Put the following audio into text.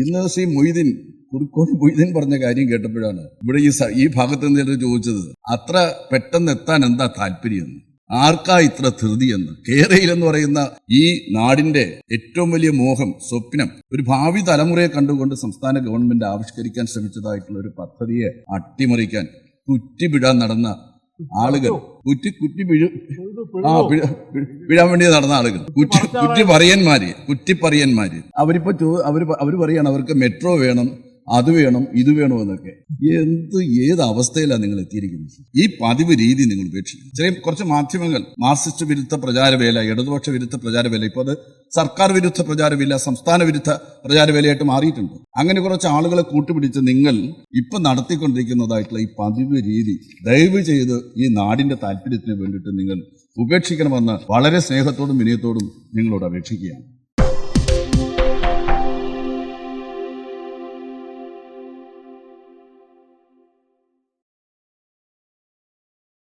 ഇന്ന് ശ്രീ മൊയ്തീൻ കുറുക്കോട് മൊയ്തീൻ പറഞ്ഞ കാര്യം കേട്ടപ്പോഴാണ് ഇവിടെ ഈ ഈ ഭാഗത്ത് നിന്ന് ചോദിച്ചത്. അത്ര പെട്ടെന്ന് എത്താൻ എന്താ താല്പര്യം ആർക്കാ ഇത്ര ധൃതി എന്ന് കേരയിൽ എന്ന് പറയുന്ന ഈ നാടിന്റെ ഏറ്റവും വലിയ മോഹം സ്വപ്നം ഒരു ഭാവി തലമുറയെ കണ്ടുകൊണ്ട് സംസ്ഥാന ഗവൺമെന്റ് ആവിഷ്കരിക്കാൻ ശ്രമിച്ചതായിട്ടുള്ള ഒരു പദ്ധതിയെ അട്ടിമറിക്കാൻ കുറ്റിപിടാൻ നടന്ന ആളുകൾ. കുറ്റി കുറ്റി ആ വേണ്ടി നടന്ന ആളുകൾ. കുറ്റി കുറ്റി പറയന്മാര് അവരിപ്പോ അവർ അവർ പറയാണ് അവർക്ക് മെട്രോ വേണം അത് വേണം ഇത് വേണം എന്നൊക്കെ. എന്ത് ഏത് അവസ്ഥയിലാണ് നിങ്ങൾ എത്തിയിരിക്കുന്നത്? ഈ പതിവ് രീതി നിങ്ങൾ ഉപേക്ഷിക്കും ചെറിയ കുറച്ച് മാധ്യമങ്ങൾ മാർക്സിസ്റ്റ് വിരുദ്ധ പ്രചാരവേല ഇടതുപക്ഷ വിരുദ്ധ പ്രചാരവേല ഇപ്പോൾ അത് സർക്കാർ വിരുദ്ധ പ്രചാരവേല സംസ്ഥാന വിരുദ്ധ പ്രചാരവേലയായിട്ട് മാറിയിട്ടുണ്ട്. അങ്ങനെ കുറച്ച് ആളുകളെ കൂട്ടുപിടിച്ച് നിങ്ങൾ ഇപ്പൊ നടത്തിക്കൊണ്ടിരിക്കുന്നതായിട്ടുള്ള ഈ പതിവ് രീതി ദയവ് ചെയ്ത് ഈ നാടിന്റെ താല്പര്യത്തിന് വേണ്ടിയിട്ട് നിങ്ങൾ ഉപേക്ഷിക്കണമെന്ന് വളരെ സ്നേഹത്തോടും വിനയത്തോടും നിങ്ങളോട് അപേക്ഷിക്കുകയാണ്.